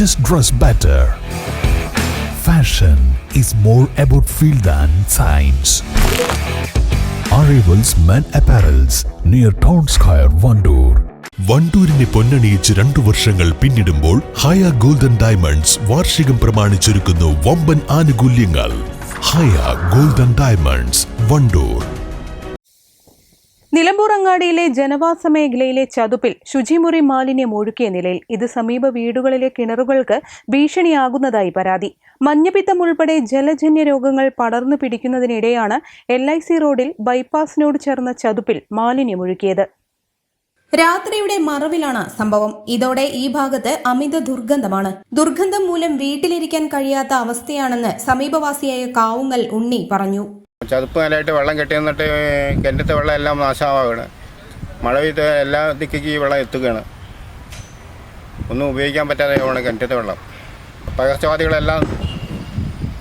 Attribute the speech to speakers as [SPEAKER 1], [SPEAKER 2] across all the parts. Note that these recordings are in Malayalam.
[SPEAKER 1] just dress better. Fashion is more about feel than science. Arrivals Men Apparels near Town Square, Vandoor.
[SPEAKER 2] വണ്ടൂരിനെ പൊന്നണിയിച്ച് രണ്ടു വർഷങ്ങൾ പിന്നിടുമ്പോൾ ഹയ ഗോൾഡൻ ഡയമണ്ട്സ് വാർഷികം പ്രമാണിച്ചൊരുക്കുന്നു വമ്പൻ ആനുകൂല്യങ്ങൾ ഹയ ഗോൾഡൻ ഡയമണ്ട്സ് വണ്ടൂർ
[SPEAKER 3] നിലമ്പൂർ അങ്ങാടിയിലെ ജനവാസ മേഖലയിലെ ചതുപ്പിൽ ശുചിമുറി മാലിന്യം ഒഴുക്കിയ നിലയിൽ ഇത് സമീപ വീടുകളിലെ കിണറുകൾക്ക് ഭീഷണിയാകുന്നതായി പരാതി. മഞ്ഞപ്പിത്തം ഉൾപ്പെടെ ജലജന്യ രോഗങ്ങൾ പടർന്നു പിടിക്കുന്നതിനിടെയാണ് എൽ ഐ സി റോഡിൽ ബൈപ്പാസിനോട് ചേർന്ന ചതുപ്പിൽ മാലിന്യം ഒഴുക്കിയത്. രാത്രിയുടെ മറവിലാണ് സംഭവം. ഇതോടെ ഈ ഭാഗത്ത് അമിത ദുർഗന്ധമാണ്. ദുർഗന്ധം മൂലം വീട്ടിലിരിക്കാൻ കഴിയാത്ത അവസ്ഥയാണെന്ന് സമീപവാസിയായ കാവുങ്ങൽ ഉണ്ണി പറഞ്ഞു.
[SPEAKER 4] ചതുപ്പ് നിലയായിട്ട് വെള്ളം കെട്ടി നിന്നിട്ട് കിണറ്റത്തെ വെള്ളം എല്ലാം നാശമാവുകയാണ് മഴ പെയ്ത് എല്ലാ ദിക്കും ഈ വെള്ളം എത്തുകയാണ്. ഒന്നും ഉപയോഗിക്കാൻ പറ്റാതെ ആവുകയാണ് കിണറ്റത്തെ വെള്ളം. പകർച്ചവാദികളെല്ലാം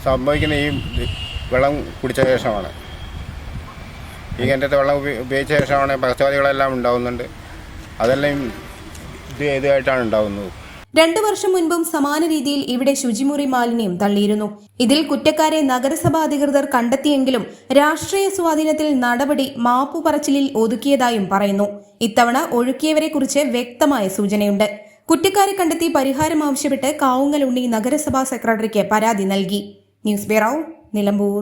[SPEAKER 4] സംഭവിക്കുന്ന ഈ വെള്ളം കുടിച്ച ശേഷമാണ്. ഈ കിണറ്റത്തെ വെള്ളം ഉപ- ഉപയോഗിച്ച ശേഷമാണ് പകർച്ചവാദികളെല്ലാം ഉണ്ടാവുന്നുണ്ട്. അതെല്ലാം ഇത് ഏതുമായിട്ടാണ് ഉണ്ടാവുന്നത്.
[SPEAKER 3] രണ്ടു വർഷം മുൻപും സമാന രീതിയിൽ ഇവിടെ ശുചിമുറി മാലിന്യം തള്ളിയിരുന്നു. ഇതിൽ കുറ്റക്കാരെ നഗരസഭാ അധികൃതർ കണ്ടെത്തിയെങ്കിലും രാഷ്ട്രീയ സ്വാധീനത്തിൽ നടപടി മാപ്പു പറച്ചിലിൽ ഒതുക്കിയതായും പറയുന്നു. ഇത്തവണ ഒഴുക്കിയവരെക്കുറിച്ച് വ്യക്തമായ സൂചനയുണ്ട്. കുറ്റക്കാരെ കണ്ടെത്തി പരിഹാരം ആവശ്യപ്പെട്ട് കാവുങ്ങൽ ഉണ്ണി നഗരസഭാ സെക്രട്ടറിക്ക് പരാതി നൽകി. News bureau Nilambur.